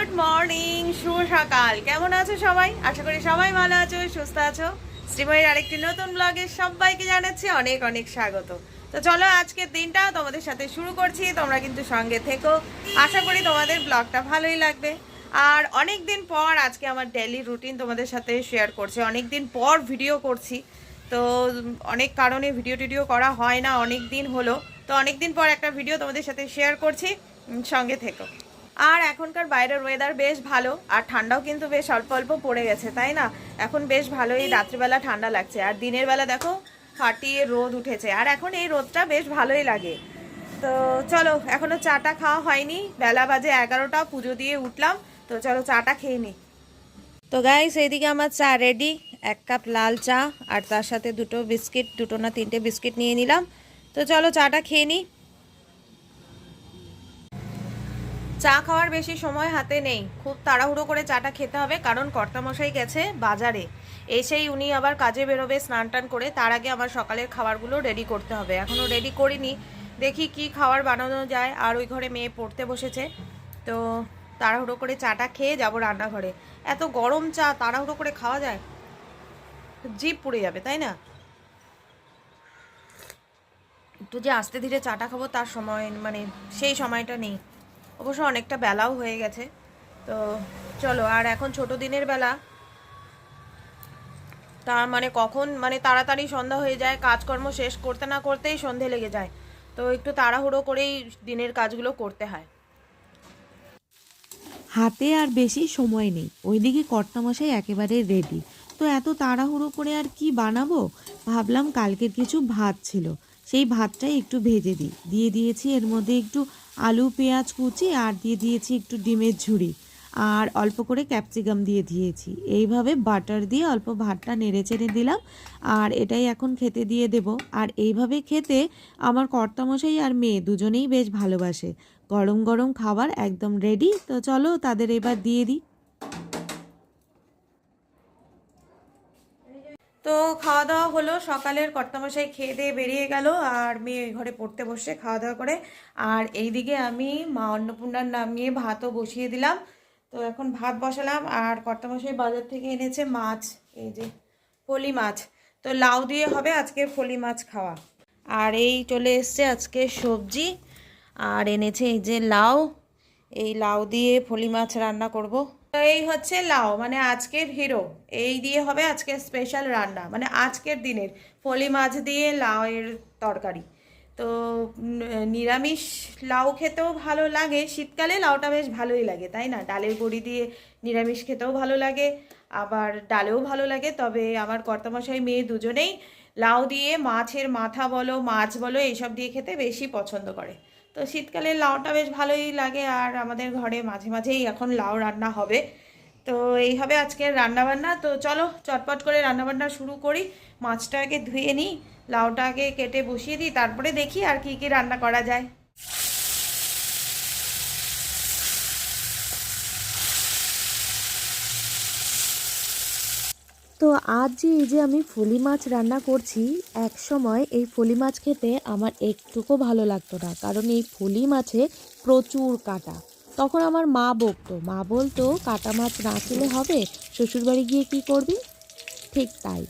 Good morning শুভ সকাল। কেমন আছো সবাই? আশা করি সবাই ভালো আছো, সুস্থ আছো। শ্রীময়ের আরেকটি নতুন ব্লগে সবাইকে জানাচ্ছি অনেক অনেক স্বাগত। তো চলো আজকের দিনটা তোমাদের সাথে শুরু করছি, তোমরা কিন্তু সঙ্গে থেকো। আশা করি তোমাদের ব্লগটা ভালোই লাগবে। আর অনেক দিন পর আজকে আমার ডেলি রুটিন তোমাদের সাথে শেয়ার করছি। অনেক দিন পর ভিডিও করছি। তো অনেক কারণে ভিডিও টিডিও করা হয় না অনেক দিন হলো। তো অনেক দিন পর একটা ভিডিও তোমাদের সাথে শেয়ার করছি। সঙ্গে থেকো। আর এখনকার বাইরের ওয়েদার বেশ ভালো। আর ঠান্ডাও কিন্তু বেশ অল্প অল্প পড়ে গেছে, তাই না? এখন বেশ ভালোই রাত্রিবেলা ঠান্ডা লাগছে। আর দিনের বেলা দেখো ফাটিয়ে রোদ উঠেছে। আর এখন এই রোদটা বেশ ভালোই লাগে। তো চলো, এখনও চাটা খাওয়া হয়নি। বেলা বাজে এগারোটা, পুজো দিয়ে উঠলাম। তো চলো চাটা খেয়ে নিই তো গাইস এইদিকে আমার চা রেডি এক কাপ লাল চা, আর তার সাথে দুটো বিস্কিট, দুটো না তিনটে বিস্কিট নিয়ে নিলাম। তো চলো চাটা খেয়ে নিই চা খাওয়ার বেশি সময় হাতে নেই। খুব তাড়াহুড়ো করে চাটা খেতে হবে, কারণ কর্তামশাই গেছে বাজারে। এসেই উনি আবার কাজে বেরোবে, স্নান টান করে, তার আগে আমার সকালের খাবারগুলো রেডি করতে হবে। এখনও রেডি করিনি। দেখি কি খাবার বানানো যায়। আর ওই ঘরে মেয়ে পড়তে বসেছে, তো তাড়াহুড়ো করে চাটা খেয়ে যাব রান্নাঘরে। এত গরম চা, তাড়াহুড়ো করে খাওয়া যায়? জিপ পুড়ে যাবে, তাই না? একটু যে আস্তে ধীরে চাটা খাব, তার সময় মানে সেই সময়টা নেই। অবশ্য অনেকটা বেলাও হয়ে গেছে। তো চলো, আর এখন ছোট দিনের বেলা। তার মানে কখন মানে তাড়াতাড়ি সন্ধ্যা হয়ে যায়, কাজকর্ম শেষ করতে না করতেই সন্ধে লেগে যায়। তো একটু তাড়াহুড়ো করেই দিনের কাজগুলো করতে হয়। হাতে আর বেশি সময় নেই। ওইদিকে কর্তামশাই একেবারে রেডি তো এত তাড়াহুড়ো করে আর কি বানাবো? ভাবলাম কালকের কিছু ভাত ছিল। সেই ভাতটাই একটু ভেজে দিই। দিয়ে দিয়েছি এর মধ্যে একটু আলু, পেঁয়াজ কুচি আর দিয়ে দিয়েছি একটু ডিমের ঝুড়ি। আর অল্প করে ক্যাপসিকাম দিয়ে দিয়েছি। এইভাবে বাটার দিয়ে অল্প ভাতটা নেড়ে চেড়ে দিলাম আর এটাই এখন খেতে দিয়ে দেব। আর এইভাবে খেতে আমার কর্তামশাই আর মেয়ে দুজনেই বেশ ভালোবাসে। গরম গরম খাবার একদম রেডি তো চলো তাদের এবার দিয়ে দিই। তো খাওয়া দাওয়া হলো, সকালের কর্তামশাই খেয়ে দিয়ে বেরিয়ে গেল আর মেয়ে ওই ঘরে পড়তে বসে খাওয়া দাওয়া করে। আর এইদিকে আমি মা অন্নপূর্ণার নামিয়ে ভাতও বসিয়ে দিলাম। তো এখন ভাত বসালাম আর কর্তামশাই বাজার থেকে এনেছে মাছ, এই যে ফলি মাছ। তো লাউ দিয়ে হবে আজকে ফলি মাছ খাওয়া। আর এই চলে এসছে আজকে সবজি। আর এনেছে এই যে লাউ, এই লাউ দিয়ে ফলি মাছ রান্না করব। এই হচ্ছে লাউ মানে আজকের হিরো। এই দিয়ে হবে আজকের স্পেশাল রান্না মানে আজকের দিনের। ফলি মাছ দিয়ে লাউয়ের তরকারি। তো নিরামিষ লাউ খেতেও ভালো লাগে। শীতকালে লাউটা বেশ ভালোই লাগে, তাই না? ডালের বড়ি দিয়ে নিরামিষ খেতেও ভালো লাগে। আবার ডালেও ভালো লাগে, তবে আমার কর্তামশাই মেয়ে দুজনেই লাউ দিয়ে মাছের মাথা বলো, মাছ বলো, এইসব দিয়ে খেতে বেশি পছন্দ করে। তো শীতকালে লাউটা বেশ ভালোই লাগে আর আমাদের ঘরে মাঝে মাঝেই এখন লাউ রান্না হবে। তো এইভাবে হবে আজকের রান্নাবান্না। তো চলো চটপট করে রান্নাবান্না শুরু করি। মাছটা আগে ধুয়ে নিই, লাউটা আগে কেটে বসিয়ে দিই, তারপরে দেখি আর কি কি রান্না করা যায়। তো আজ যে এই যে আমি ফলি মাছ রান্না করছি, এক সময় এই ফলি মাছ খেতে আমার একটুকু ভালো লাগতো না। কারণ এই ফলি মাছে প্রচুর কাটা। তখন আমার মা বকতো। মা বলতো, কাটা মাছ না খেলে হবে, শ্বশুরবাড়ি গিয়ে কি করবি? ঠিক তাই।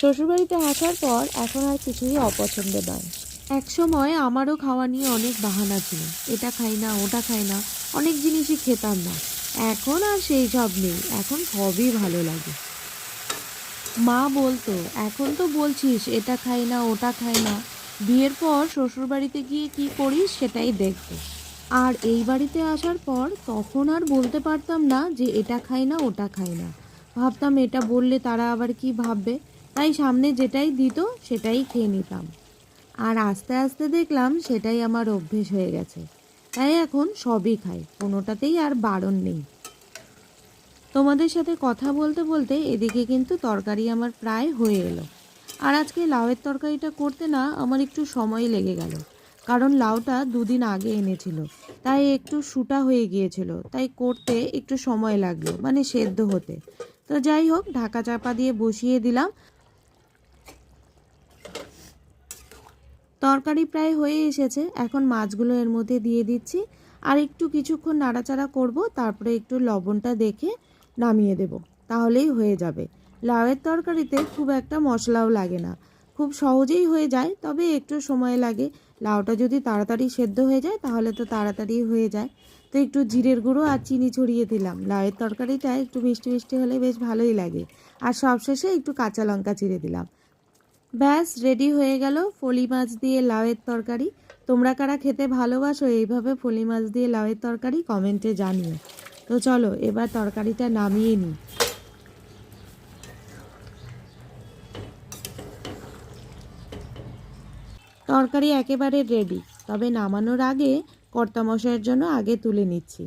শ্বশুরবাড়িতে আসার পর এখন আর কিছুই অপছন্দ নয়। এক সময় আমারও খাওয়া নিয়ে অনেক বাহানা ছিল। এটা খাই না, ওটা খাই না, অনেক জিনিসই খেতাম না। এখন আর সেই সব নেই। এখন সবই ভালো লাগে। মা বলতো, এখন তো বলছিস, এটা খাই না, ওটা খাই না। বিয়ের পর শ্বশুর বাড়িতে গিয়ে কি করিস সেটাই দেখব। আর এই বাড়িতে আসার পর তখন আর বলতে পারতাম না যে এটা খাই না, ওটা খাই না। ভাবতাম এটা বললে তারা আবার কি ভাববে? তাই সামনে যেটাই দিত সেটাই খেয়ে নিতাম। আর আস্তে আস্তে দেখলাম সেটাই আমার অভ্যেস হয়ে গেছে। তাই এখন সবই খাই, কোনোটাতেই আর বারণ নেই। তোমাদের সাথে কথা বলতে বলতে এদিকে কিন্তু তরকারি আমার প্রায় হয়ে এলো। আর আজকে লাউয়ের তরকারিটা করতে না আমার একটু সময় লেগে গেল, কারণ লাউটা দুদিন আগে এনেছিল। তাই একটু সুটা হয়ে গিয়েছিল, তাই করতে একটু সময় লাগল মানে সেদ্ধ হতে। তো যাই হোক, ঢাকা চাপা দিয়ে বসিয়ে দিলাম। তরকারি প্রায় হয়ে এসেছে, এখন মাছগুলো এর মধ্যে দিয়ে দিচ্ছি। আর একটু কিছুক্ষণ নাড়াচাড়া করব, তারপরে একটু লবণটা দেখে নামিয়ে দেব। তাহলেই হয়ে যাবে। লাউয়ের তরকারিতে খুব একটা মশলাও লাগে না। খুব সহজেই হয়ে যায়, তবে একটু সময় লাগে। লাউটা যদি তাড়াতাড়ি সেদ্ধ হয়ে যায়, তাহলে তো তাড়াতাড়ি হয়ে যায়। তো একটু জিরের গুঁড়ো আর চিনি ছড়িয়ে দিলাম। লাউয়ের তরকারিটা একটু মিষ্টি মিষ্টি হলে বেশ ভালোই লাগে। আর সবশেষে একটু কাঁচা লঙ্কা চিড়ে দিলাম। ব্যাস, রেডি হয়ে গেল ফলি মাছ দিয়ে লাউয়ের তরকারি। তোমরা কারা খেতে ভালোবাসো, এইভাবে ফলি মাছ দিয়ে লাউয়ের তরকারি কমেন্টে জানিও। তো চলো, এবার তরকারিটা নামিয়ে নিই। তরকারি একেবারে রেডি তবে নামানোর আগে কর্তামশাইয়ের জন্য আগে তুলে নিচ্ছি।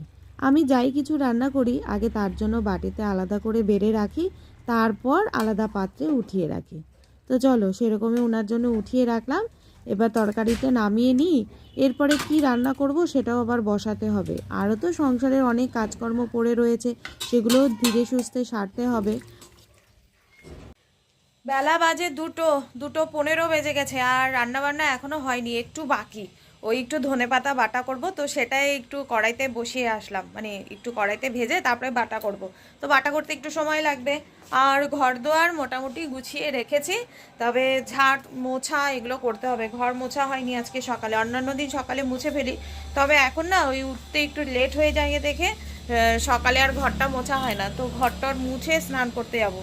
আমি যাই কিছু রান্না করি, আগে তার জন্য বাটিতে আলাদা করে বেড়ে রাখি, তারপর আলাদা পাত্রে উঠিয়ে রাখি। তো চলো, সেরকমই ওনার জন্য উঠিয়ে রাখলাম। এবার তরকারিতে নামিয়ে নিই, এরপরে কি রান্না করব সেটাও আবার বসাতে হবে। আরও তো সংসারের অনেক কাজকর্ম পড়ে রয়েছে, সেগুলো ধীরে সুস্থে সারতে হবে। বেলা বাজে দুটো দুটো পনেরো বেজে গেছে আর রান্নাবান্না এখনও হয়নি, একটু বাকি। ওই একটু ধনে পাতা, বাটা করব। তো সেটাই একটু কড়াইতে বসিয়ে আসলাম। মানে একটু কড়াইতে ভেজে তারপরে বাটা করব। তো বাটা করতে একটু সময় লাগবে। আর ঘর দোয়ার মোটামুটি গুছিয়ে রেখেছি। তবে ঝাড়, মোছা এগুলো করতে হবে। ঘর মোছা হয়নি আজকে সকালে। অন্যান্য দিন সকালে মুছে ফেলি। তবে এখন না ওই উঠতে একটু লেট হয়ে যায় দেখে সকালে আর ঘরটা মোছা হয় না। তো ঘরটর মুছে স্নান করতে যাব।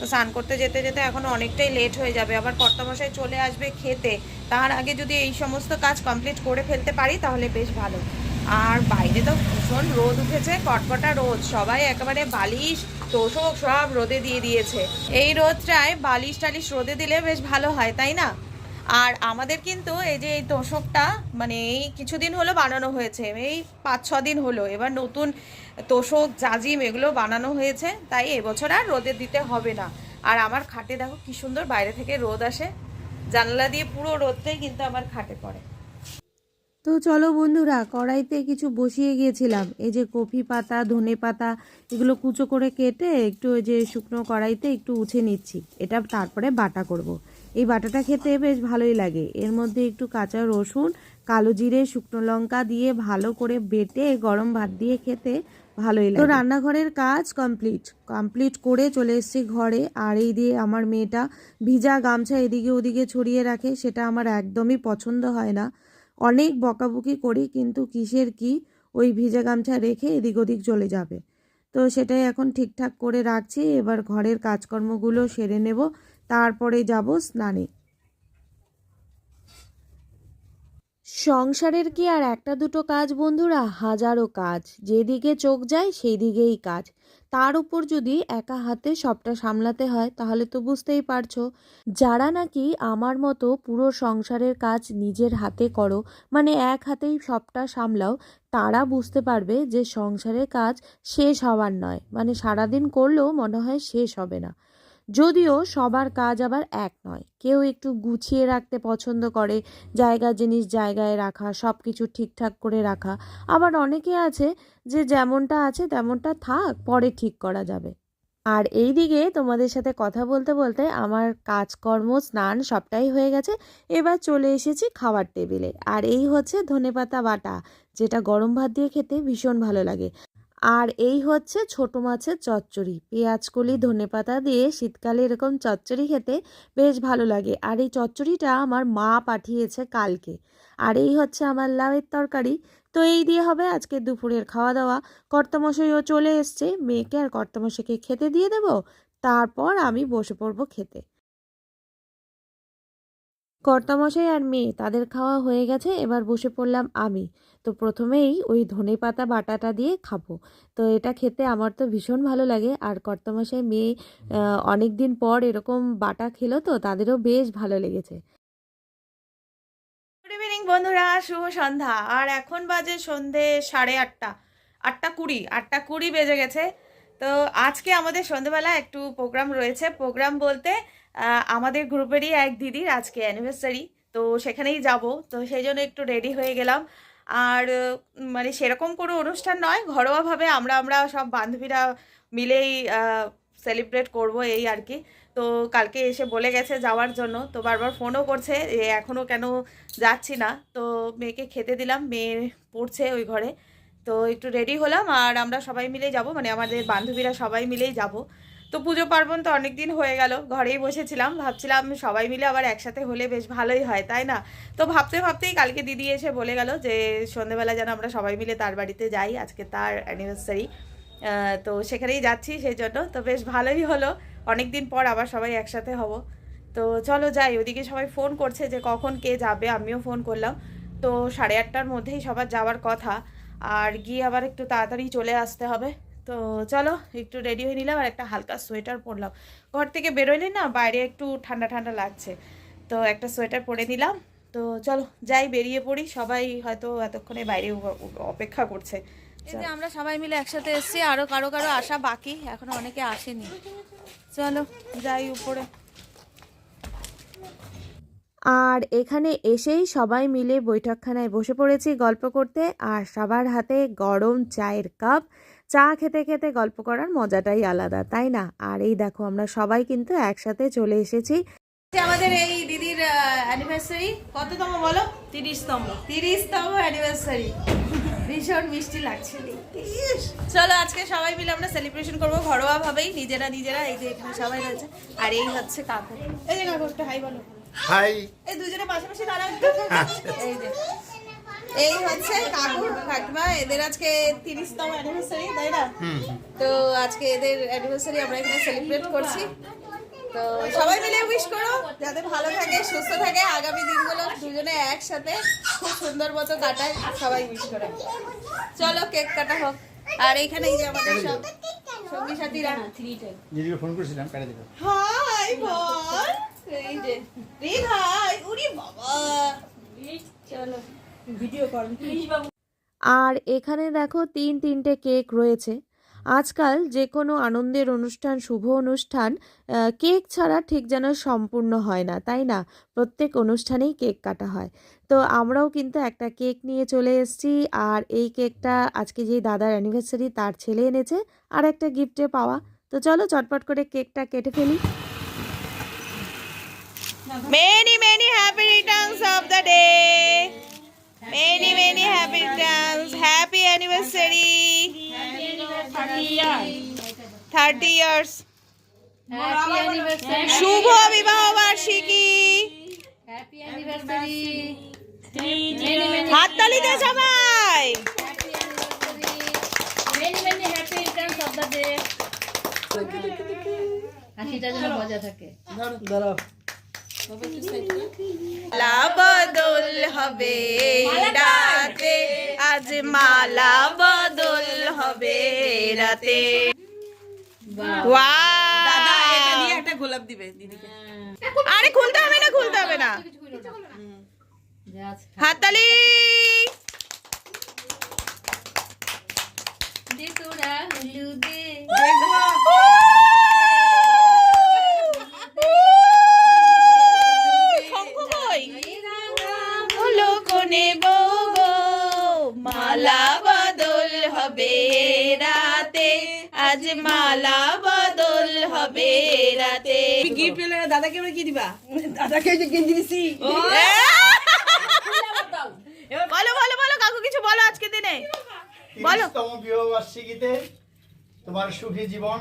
তো স্নান করতে যেতে যেতে এখন অনেকটাই লেট হয়ে যাবে। আবার কর্তামশাই চলে আসবে খেতে। তার আগে যদি এই সমস্ত কাজ কমপ্লিট করে ফেলতে পারি, তাহলে বেশ ভালো। আর বাইরে তো ভীষণ রোদ উঠেছে, কটকটা রোদ। সবাই একেবারে বালিশ, তোষক সব রোদে দিয়ে দিয়েছে। এই রোদটায় বালিশ টালিশ রোদে দিলে বেশ ভালো হয়, তাই না? আর আমাদের কিন্তু এই যে এই তোষকটা মানে এই কিছুদিন হলো বানানো হয়েছে। এই পাঁচ ছ দিন হলো। এবার নতুন তোষক, জাজিম এগুলো বানানো হয়েছে, তাই এবছর আর রোদে দিতে হবে না। আর আমার খাটে দেখো কি সুন্দর বাইরে থেকে রোদ আসে। জানলা দিয়ে পুরো রোদটাই কিন্তু আমার খাটে পড়ে। তো চলো বন্ধুরা, কড়াইতে কিছু বসিয়ে গিয়েছিলাম। এই যে কফি পাতা, ধনে পাতা, এগুলো কুচো করে কেটে একটু ওই যে শুকনো কড়াইতে একটু উছে নিচ্ছি। এটা তারপরে বাটা করব। এই বাটাটা খেতে বেশ ভালোই লাগে। এর মধ্যে একটু কাঁচা রসুন, কালো জিরে, শুকনো লঙ্কা দিয়ে ভালো করে বেটে গরম ভাত দিয়ে খেতে ভালোই লাগে। তো রান্নাঘরের কাজ কমপ্লিট। কমপ্লিট করে চলে এসেছি ঘরে আর এই দিয়ে আমার মেয়েটা ভিজা গামছা এদিকে ওদিকে ছড়িয়ে রাখে সেটা আমার একদমই পছন্দ হয় না। অনেক বকাবকি করি কিন্তু কিসের কি ওই ভিজা গামছা রেখে এদিক ওদিক চলে যাবে। তো সেটাই এখন ঠিকঠাক করে রাখছি এবার ঘরের কাজকর্মগুলো সেরে নেব তারপরে যাব স্নানে। সংসারের কি আর একটা দুটো কাজ, বন্ধুরা? হাজারো কাজ। যেদিকে চোখ যায় সেই দিকেই কাজ। তার উপর যদি একা হাতে সবটা সামলাতে হয়, তাহলে তো বুঝতেই পারছ। যারা নাকি আমার মতো পুরো সংসারের কাজ নিজের হাতে করো মানে এক হাতেই সবটা সামলাও, তারা বুঝতে পারবে যে সংসারের কাজ শেষ হওয়ার নয়। মানে সারাদিন করলেও মনে হয় শেষ হবে না। যদিও সবার কাজ আবার এক নয়। কেউ একটু গুছিয়ে রাখতে পছন্দ করে, জায়গা, জিনিস জায়গায় রাখা সব কিছু ঠিকঠাক করে রাখা। আবার অনেকে আছে যে যেমনটা আছে তেমনটা থাক, পরে ঠিক করা যাবে। আর এই দিকে তোমাদের সাথে কথা বলতে বলতে আমার কাজকর্ম, স্নান সবটাই হয়ে গেছে। এবার চলে এসেছি খাবার টেবিলে। আর এই হচ্ছে ধনেপাতা বাটা, যেটা গরম ভাত দিয়ে খেতে ভীষণ ভালো লাগে। আর এই হচ্ছে ছোট মাছের চচ্চড়ি। পেঁয়াজ কলি ধনেপাতা দিয়ে শীতকালে এরকম চচ্চড়ি খেতে বেশ ভালো লাগে। আর এই চচ্চড়িটা আমার মা পাঠিয়েছে কালকে। আর এই হচ্ছে আমার লাউয়ের তরকারি। তো এই দিয়ে হবে আজকে দুপুরের খাওয়া দাওয়া কর্তামশাইও চলে এসছে। মেয়েকে আর কর্তামশাইকে খেতে দিয়ে দেব। তারপর আমি বসে পড়ব খেতে। কর্তামশাই আর মেয়ে, তাদের খাওয়া হয়ে গেছে, এবার বসে পড়লাম আমি। তো প্রথমেই ওই ধনে পাতা বাটাটা দিয়ে খাব। তো এটা খেতে আমার তো ভীষণ ভালো লাগে। আর কর্তামশাই, মেয়ে অনেক দিন পর এরকম বাটা খেলো তো, তাদেরও বেশ ভালো লেগেছে। গুড ইভিনিং বন্ধুরা। শুভ সন্ধ্যা। আর এখন বাজে সন্ধে সাড়ে আটটা। আটটা কুড়ি। আটটা কুড়ি বেজে গেছে। তো আজকে আমাদের সন্ধেবেলা একটু প্রোগ্রাম রয়েছে। প্রোগ্রাম বলতে আমাদের গ্রুপেরই এক দিদির আজকে অ্যানিভার্সারি তো সেখানেই যাব। তো সেই জন্য একটু রেডি হয়ে গেলাম। আর মানে সেরকম কোনো অনুষ্ঠান নয়, ঘরোয়াভাবে আমরা আমরা সব বান্ধবীরা মিলেই সেলিব্রেট করব এই আর কি। তো কালকে এসে বলে গেছে যাওয়ার জন্য, তো বারবার ফোনও করছে যে এখনও কেন যাচ্ছি না। তো মেয়েকে খেতে দিলাম, মেয়ে পড়ছে ওই ঘরে। তো একটু রেডি হলাম, আর আমরা সবাই মিলে যাব মানে আমাদের বান্ধবীরা সবাই মিলেই যাব। তো পুজো পার্বণ তো অনেক দিন হয়ে গেল, ঘরেই বসেছিলাম, ভাবছিলাম সবাই মিলে আবার একসাথে হলে বেশ ভালোই হয়, তাই না? তো ভাবতে ভাবতেই কালকে দিদি এসে বলে গেল যে সন্ধেবেলা যেন আমরা সবাই মিলে তার বাড়িতে যাই, আজকে তার অ্যানিভার্সারি তো সেখানেই যাচ্ছি সেই জন্য, তো বেশ ভালোই হলো অনেক দিন পর আবার সবাই একসাথে হব। তো চলো যাই, ওদিকে সবাই ফোন করছে যে কখন কে যাবে, আমিও ফোন করলাম, তো সাড়ে আটটার মধ্যেই সবার যাওয়ার কথা, আর গিয়ে আবার একটু তাড়াতাড়ি চলে আসতে হবে। তো চলো একটু রেডি হয়ে নিলাম আর একটা হালকা সোয়েটার পরলাম। ঘর থেকে বেরোলে না বাইরে একটু ঠান্ডা ঠান্ডা লাগছে। তো একটা সোয়েটার পরে নিলাম। তো চলো যাই বেরিয়ে পড়ি। সবাই হয়তো এতক্ষণে বাইরে অপেক্ষা করছে। এই যে আমরা সবাই মিলে একসাথে এসেছি। আরও কারও কারও আসা বাকি। এখনও অনেকে আসেনি। চলো যাই উপরে। আর এখানে এসেই সবাই মিলে বৈঠকখানায় বসে পড়েছি গল্প করতে। আর সবার হাতে গরম চায়ের কাপ। চা খেতে খেতে গল্প করার মজাটাই আলাদা তাই না? আর এই দেখো আমরা সবাই কিন্তু একসাথে চলে এসেছি। আমাদের এই দিদির অ্যানিভার্সারি কততম বলো? তিরিশতম। তিরিশতম অ্যানিভার্সারি ভীষণ মিষ্টি লাগছে চলো আজকে সবাই মিলে আমরা সেলিব্রেশন করব ঘরোয়া ভাবেই নিজেরা নিজেরা এই যে এখানে সবাই রয়েছে। আর এই হচ্ছে কাকু। এই যে কাকু একটা হাই বলো। হাই এই দুজনে পাশাপাশি দাঁড়ান এই যে। এই হচ্ছে কাকু কাকিমা এদের আজকে তিরিশতম অ্যানিভার্সারি তাই না? তো আজকে এদের অ্যানিভার্সারি আমরা এখানে সেলিব্রেট করছি। তো সবাই মিলে উইশ করো যাতে ভালো থাকে সুস্থ থাকে আগামী দিনগুলো দুজনে একসাথে খুব সুন্দর মতো কাটায় সবাই উইশ করে। চলো কেক কাটা হোক। আর এইখানে এই যে আমাদের সব সঙ্গী সাথীরা। দিদিকে ফোন করেছিলাম কেটে দেবো হাই বল। এই যে রিক হাই উরি বাবা। চলো। আর এখানে দেখো তিন তিনটে কেক রয়েছে। আজকাল যে কোনো আনন্দের অনুষ্ঠান শুভ অনুষ্ঠান কেক ছাড়া ঠিক যেন সম্পূর্ণ হয় না তাই না? প্রত্যেক অনুষ্ঠানেই কেক কাটা হয়। তো আমরাও কিন্তু একটা কেক নিয়ে চলে এসেছি আর এই কেকটা আজকে যে দাদার অ্যানিভার্সারি তার ছেলে এনেছে আর একটা গিফটে পাওয়া। তো চলো চটপট করে কেকটা কেটে ফেলি। Many, many happy returns of the day. Many, many happy returns. Happy anniversary. 30 years. শুভ বিবাহ বার্ষিকী হাততালি দে সবাই হাসিটা যেন বজায় থাকে মালা বদল হবে রাতে। আজ মালা বদল হবে রাতে। গোলাপ দিবে আরে খুলতে হবে না খুলতে হবে না। হাততালি। দে তোরা মালা বদল হবে রাতে। গিফট পেলে দাদাকে এবার কি দিবা? দাদাকে যে গেঞ্জি দিছি। বলো বলো বলো কাকু কিছু বলো আজকে দিনে। বলো। তিরিশতম বিবাহ বার্ষিকীতে তোমার সুখী জীবন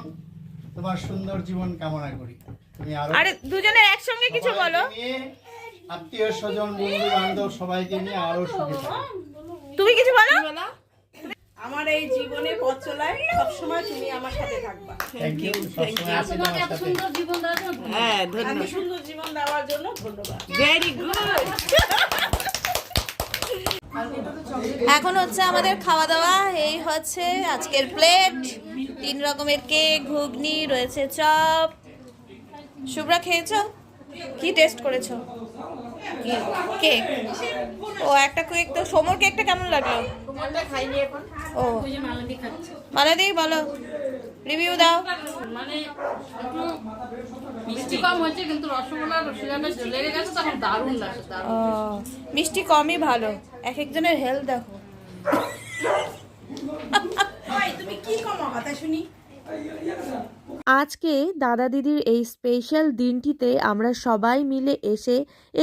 তোমার সুন্দর জীবন কামনা করি। তুমি আরও আরে দুজনের একসঙ্গে কিছু বলো। আত্মীয় স্বজন বন্ধু বান্ধব সবাইকে নিয়ে আরও সুখী তুমি কিছু বলো। আমার এই জীবনে পথ চলায় সবসময় তুমি আমার সাথে থাকবা। থ্যাংক ইউ সবসময় আছি তোমার তোমাকে এত সুন্দর জীবন দেওয়ার জন্য হ্যাঁ ধন্যবাদ। সুন্দর জীবন দেওয়ার জন্য ধন্যবাদ। ভেরি গুড এখন হচ্ছে আমাদের খাওয়া দাওয়া। এই হচ্ছে আজকের প্লেট। তিন রকমের কেক ঘুগনি রয়েছে চপ। শুভ্রা খেয়েছো? কি টেস্ট করেছ? কেক। ও একটা কেক তো। সমর কেকটা কেমন লাগল? মালাদি বলো। রিভিউ দাও। মানে মিষ্টি কম হয়েছে কিন্তু লেগে গেছে তখন দারুণ লাগছে দারুণ মিষ্টি কমই ভালো। এক একজনের হেলথ দেখো। তুমি কি কমা কথা শুনি? আজকে দাদা দিদির এই স্পেশাল দিনটিতে আমরা সবাই মিলে এসে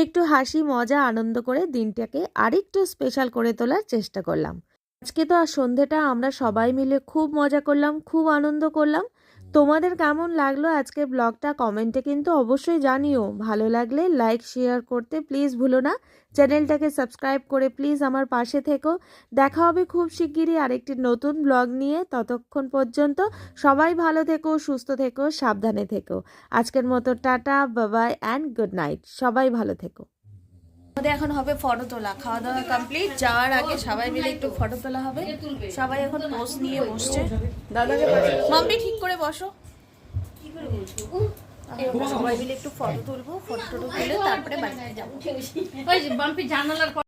একটু হাসি মজা আনন্দ করে দিনটাকে আরেকটু স্পেশাল করে তোলার চেষ্টা করলাম। আজকে তো আর সন্ধেটা আমরা সবাই মিলে খুব মজা করলাম, খুব আনন্দ করলাম। তোমাদের কেমন লাগল আজকে ব্লগটা কমেন্টে কিন্তু অবশ্যই জানিও। ভালো লাগলে লাইক, শেয়ার করতে প্লিজ ভুলো না। চ্যানেলটাকে সাবস্ক্রাইব করে প্লিজ আমার পাশে থেকো। দেখা হবে খুব শিগগিরই আরেকটি নতুন ব্লগ নিয়ে। ততক্ষণ পর্যন্ত সবাই ভালো থেকো, সুস্থ থেকো, সাবধানে থেকো। আজকের মতো টাটা, বাবাই অ্যান্ড গুড নাইট সবাই ভালো থেকো। এখন হবে ফটো তোলা খাওয়া দাওয়া কমপ্লিট যাওয়ার আগে সবাই মিলে একটু ফটো তোলা হবে। সবাই এখন পোজ নিয়ে বসছে। মাম্মি, ঠিক করে বসো। সবাই মিলে একটু ফটো তুলবো, ফটো তুলে তারপরে বাড়িতে যাব। জানালার